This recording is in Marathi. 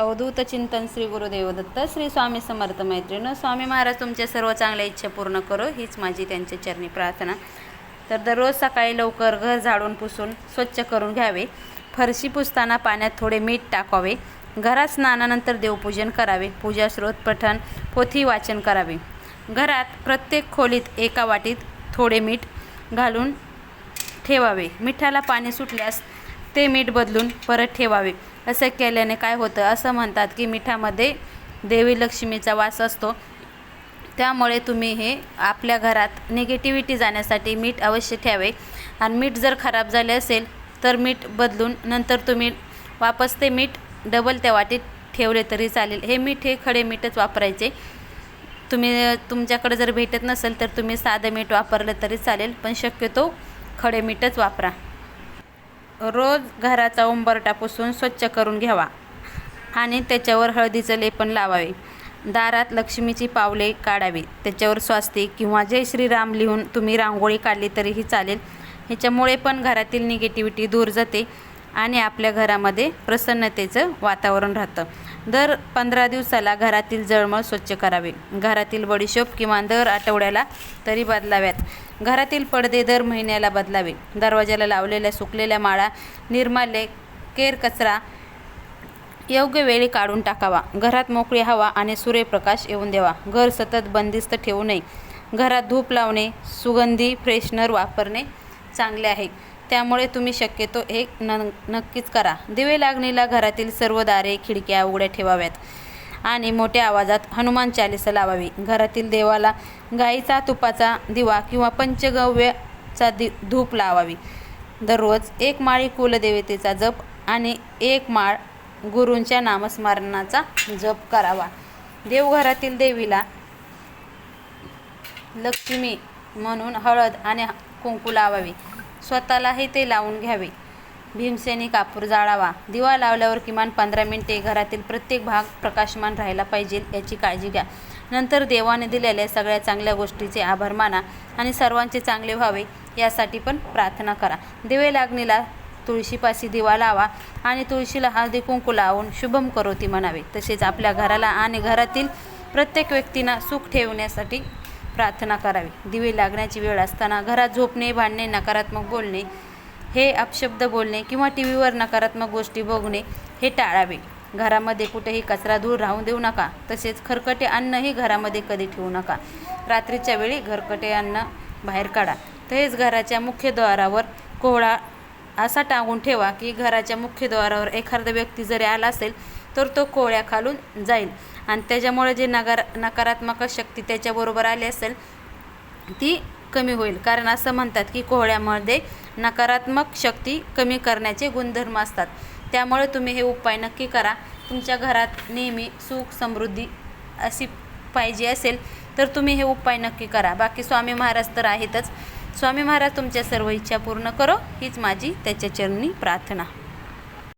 अवधूत चिंतन श्री गुरुदेव दत्त श्री स्वामी समर्थ मैत्रीण स्वामी महाराज तुमच्या सर्व चांगल्या इच्छा पूर्ण करो हीच माझी त्यांच्या चरणी प्रार्थना. तर दररोज सकाळी लवकर घर झाडून पुसून स्वच्छ करून घ्यावे. फरशी पुसताना पाण्यात थोडे मीठ टाकावे. घरात स्नानानंतर देवपूजन करावे. पूजा स्रोत पठण पोथी वाचन करावे. घरात प्रत्येक खोलीत एका वाटीत थोडे मीठ घालून ठेवावे. मिठाला पाणी सुटल्यास ते मीठ बदलून परत ठेवावे. असं केल्याने काय होतं? असं म्हणतात की मिठामध्ये देवी लक्ष्मीचा वास असतो. त्यामुळे तुम्ही हे आपल्या घरात निगेटिव्हिटी जाण्यासाठी मीठ अवश्य ठेवावे. आणि मीठ जर खराब झाले असेल तर मीठ बदलून नंतर तुम्ही वापस ते मीठ डबल त्या वाटीत ठेवले तरी चालेल. हे मीठ हे खडे मीठच वापरायचे. तुम्ही तुमच्याकडे जर भेटत नसेल तर तुम्ही साधं मीठ वापरलं तरी चालेल पण शक्यतो खडे मीठच वापरा. रोज घराचा उंबरटा पुसून स्वच्छ करून घ्यावा आणि त्याच्यावर हळदीचं लेपन लावावे. दारात लक्ष्मीची पावले काढावी. त्याच्यावर स्वास्तिक किंवा जय श्रीराम लिहून तुम्ही रांगोळी काढली तरीही चालेल. ह्याच्यामुळे पण घरातील निगेटिव्हिटी दूर जाते आणि आपल्या घरामध्ये प्रसन्नतेचं वातावरण राहतं. दर पंधरा दिवसाला घरातील जळमळ स्वच्छ करावे. घरातील बडीशोप किंवा दर आठवड्याला तरी बदलाव्यात. घरातील पडदे दर महिन्याला बदलावे. दरवाजाला लावलेल्या सुकलेल्या माळा निर्माल्य केर कचरा योग्य वेळी काढून टाकावा. घरात मोकळी हवा आणि सूर्यप्रकाश येऊन द्यावा. घर सतत बंदिस्त ठेवू नये. घरात धूप लावणे सुगंधी फ्रेशनर वापरणे चांगले आहे. त्यामुळे तुम्ही शक्यतो हे न नक्कीच करा. दिवे लागणीला घरातील सर्व दारे खिडक्या उघड्या ठेवाव्यात आणि मोठ्या आवाजात हनुमान चालिसा लावावी. घरातील देवाला गाईचा तुपाचा दिवा किंवा पंचगव्याचा दि धूप लावावी. दररोज एक माळी कुलदेवतेचा जप आणि एक माळ गुरूंच्या नामस्मरणाचा जप करावा. देवघरातील देवीला लक्ष्मी म्हणून हळद आणि कुंकू लावावी. स्वतःलाही ते लावून घ्यावे. भीमसेनी कापूर जाळावा. दिवा लावल्यावर किमान पंधरा मिनिटे घरातील प्रत्येक भाग प्रकाशमान राहायला पाहिजे याची काळजी घ्या. नंतर देवाने दिलेल्या सगळ्या चांगल्या गोष्टीचे आभार माना आणि सर्वांचे चांगले व्हावे यासाठी पण प्रार्थना करा. दिवे लागणीला तुळशीपाशी दिवा लावा आणि तुळशीला हळदी कुंकू लावून शुभम करोती म्हणावे. तसेच आपल्या घराला आणि घरातील प्रत्येक व्यक्तींना सुख ठेवण्यासाठी प्रार्थना करावी. दिवे लागण्याची वेळ असताना घरात झोपणे भांडणे नकारात्मक बोलणे हे अपशब्द बोलणे किंवा टी व्हीवर नकारात्मक गोष्टी बघणे हे टाळावे. घरामध्ये कुठेही कचरा धूळ राहून देऊ नका. तसेच खरकटे अन्नही घरामध्ये कधी ठेवू नका. रात्रीच्या वेळी घरकटे अन्न बाहेर काढा. तसेच घराच्या मुख्य द्वारावर कोहळा असा टांगून ठेवा की घराच्या मुख्य द्वारावर एखादा व्यक्ती जरी आला असेल तर तो कोहळ्या खालून जाईल. आणि त्याच्यामुळे जे नकार नकारात्मक शक्ती त्याच्याबरोबर आली असेल ती कमी होईल. कारण असं म्हणतात की कोहळ्यामध्ये नकारात्मक शक्ती कमी करण्याचे गुणधर्म असतात. त्यामुळे तुम्ही हे उपाय नक्की करा. तुमच्या घरात नेहमी सुख समृद्धी अशी पाहिजे असेल तर तुम्ही हे उपाय नक्की करा. बाकी स्वामी महाराज तर आहेतच. स्वामी महाराज तुमच्या सर्व इच्छा पूर्ण करो. हीच माझी त्याच्या चरणी प्रार्थना.